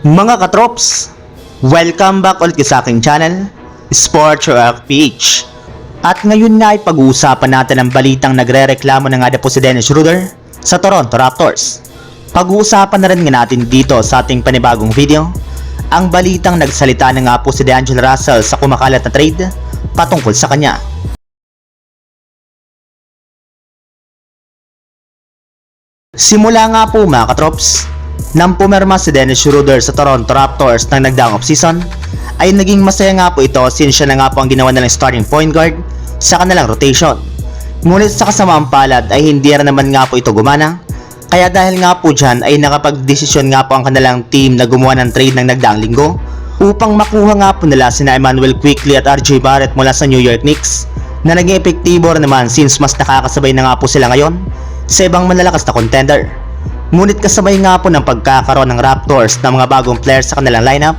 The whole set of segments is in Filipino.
Mga katrops, welcome back ulit sa aking channel, Sports Rock PH. At ngayon nga ay pag-uusapan natin ang balitang nagre-reklamo na nga po si Dennis Schroeder sa Toronto Raptors. Pag-uusapan na rin nga natin dito sa ating panibagong video, ang balitang nagsalita na nga po si D'Angelo Russell sa kumakalat na trade patungkol sa kanya. Simula nga po mga katrops, nang pumirma si Dennis Schroeder sa Toronto Raptors ng nagdaang offseason, ay naging masaya nga po ito since siya na nga po ang ginawa nilang starting point guard sa kanilang rotation. Ngunit sa kasamaang palad ay hindi rin naman nga po ito gumana, kaya dahil nga po dyan ay nakapag-desisyon nga po ang kanilang team na gumawa ng trade ng nagdaang linggo upang makuha nga po nila sina Emmanuel Quickly at RJ Barrett mula sa New York Knicks na naging epektibo naman since mas nakakasabay na nga po sila ngayon sa ibang malalakas na contender. Ngunit kasabay nga po ng pagkakaroon ng Raptors ng mga bagong players sa kanilang lineup,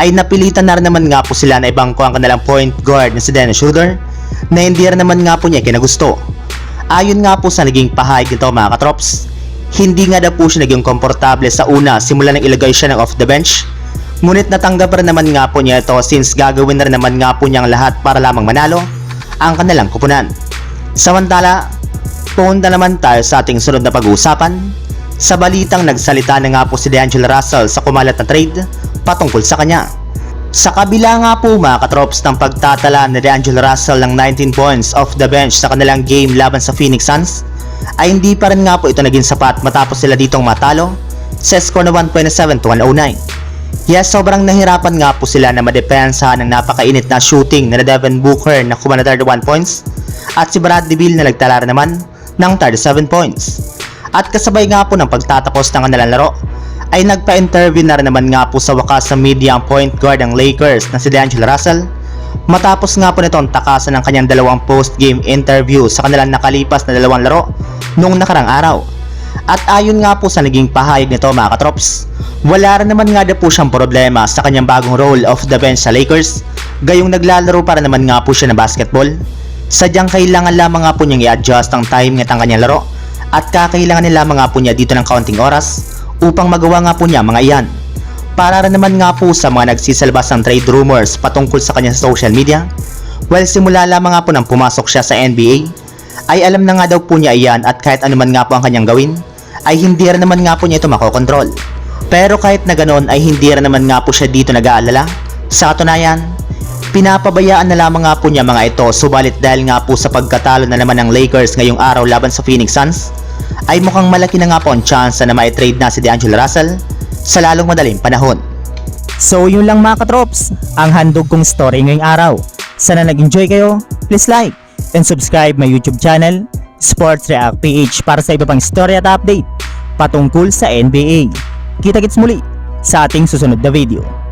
ay napilitan na rin naman nga po sila na ibang ko ang kanilang point guard na si Dennis Schroeder na hindi rin naman nga po niya kinagusto. Ayon nga po sa naging pahayag nito mga katrops, hindi nga daw po siya naging komportable sa una simula nang ilagay siya ng off the bench. Ngunit natanggap rin naman nga po niya ito since gagawin na rin naman nga po niyang lahat para lamang manalo ang kanilang kupunan. Samantala, punta naman tayo sa ating sunod na pag-uusapan sa balitang nagsalita na nga po si D'Angelo Russell sa kumalat na trade patungkol sa kanya. Sa kabila nga po mga katrops ng pagtatala ni D'Angelo Russell ng 19 points off the bench sa kanilang game laban sa Phoenix Suns, ay hindi pa rin nga po ito naging sapat matapos sila ditong matalo sa score na 127 to 109. Yes, sobrang nahirapan nga po sila na madepensa ng napakainit na shooting na Devin Booker na kumana 31 points at si Bradley Beal na nagtala naman ng 37 points. At kasabay nga po ng pagtatapos ng kanilang laro, ay nagpa-interview na rin naman nga po sa wakas sa media ang point guard ng Lakers na si D'Angelo Russell matapos nga po nitong takasan ng kanyang dalawang post-game interview sa kanilang nakalipas na dalawang laro noong nakarang araw. At ayon nga po sa naging pahayag nito mga katrops, wala rin naman nga daw po siyang problema sa kanyang bagong role off the bench sa Lakers, gayong naglalaro para naman nga po siya ng basketball. Sadyang kailangan lamang nga po niyang i-adjust ang time ng kanyang laro at kakailangan nila mga po niya dito ng kaunting oras upang magawa nga po niya mga iyan. Para rin naman nga po sa mga nagsisalbas ng trade rumors patungkol sa kanya sa social media, well simula lamang nga po nang pumasok siya sa NBA, ay alam na nga daw po niya iyan at kahit anuman nga po ang kanyang gawin, ay hindi rin naman nga po niya ito makokontrol. Pero kahit na ganoon ay hindi rin naman nga po siya dito nag-aalala. Sa katunayan, pinapabayaan na lamang nga po niya mga ito subalit dahil nga po sa pagkatalo na naman ng Lakers ngayong araw laban sa Phoenix Suns, ay mukhang malaki na nga po ang chance na ma-trade na si D'Angelo Russell sa lalong madaling panahon. So yun lang mga katrops, ang handog kong story ngayong araw. Sana nag-enjoy kayo, please like and subscribe my YouTube channel, Sports React PH para sa iba pang story at update patungkol sa NBA. Kita-kits muli sa ating susunod na video.